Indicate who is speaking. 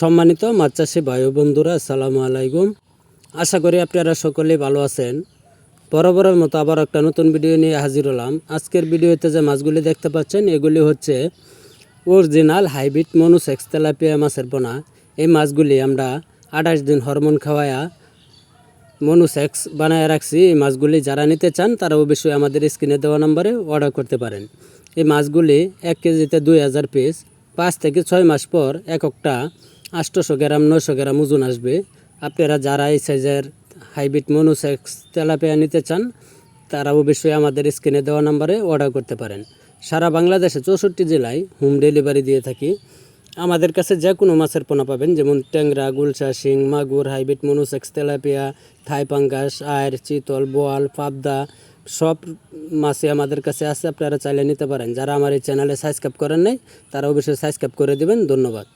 Speaker 1: সম্মানিত মাছ চাষি ভাই বন্ধুরা, আসসালামু আলাইকুম। আশা করি আপনারা সকলেই ভালো আছেন। বরাবরের মতো আবার একটা নতুন ভিডিও নিয়ে হাজির হলাম। আজকের ভিডিওতে যে মাছগুলি দেখতে পাচ্ছেন, এগুলি হচ্ছে অরিজিনাল হাইব্রিড মনুসেক্স তেলাপিয়া মাছের পোনা। এই মাছগুলি আমরা আঠাশ দিন হরমোন খাওয়ায়া মনুসেক্স বানায় রাখছি। এই মাছগুলি যারা নিতে চান, তারা অবশ্যই আমাদের স্ক্রিনে দেওয়া নম্বরে অর্ডার করতে পারেন। এই মাছগুলি এক কেজিতে দুই হাজার পিস। পাঁচ থেকে ছয় মাস পর এক একটা আটশোশো গ্রাম, নয়শো গ্রাম ওজন আসবে। আপনারা যারা এই সাইজের হাইব্রিড মনুসেক্স তেলাপিয়া নিতে চান, তারা অবশ্যই আমাদের স্ক্রিনে দেওয়া নাম্বারে অর্ডার করতে পারেন। সারা বাংলাদেশে চৌষট্টি জেলায় হোম ডেলিভারি দিয়ে থাকি। আমাদের কাছে যে কোনো মাছের পোনা পাবেন, যেমন ট্যাংরা, গুলশা, শিং, মাগুর, হাইব্রিড মনুসেক্স, তেলাপিয়া, থাই পাঙ্গাস আয়ের চিতল, বোয়াল, পাবদা, সব মাছই আমাদের কাছে আছে। আপনারা চাইলে নিতে পারেন। যারা আমার এই চ্যানেলে সাবস্ক্রাইব করেন নাই, তারা অবশ্যই সাবস্ক্রাইব করে দেবেন। ধন্যবাদ।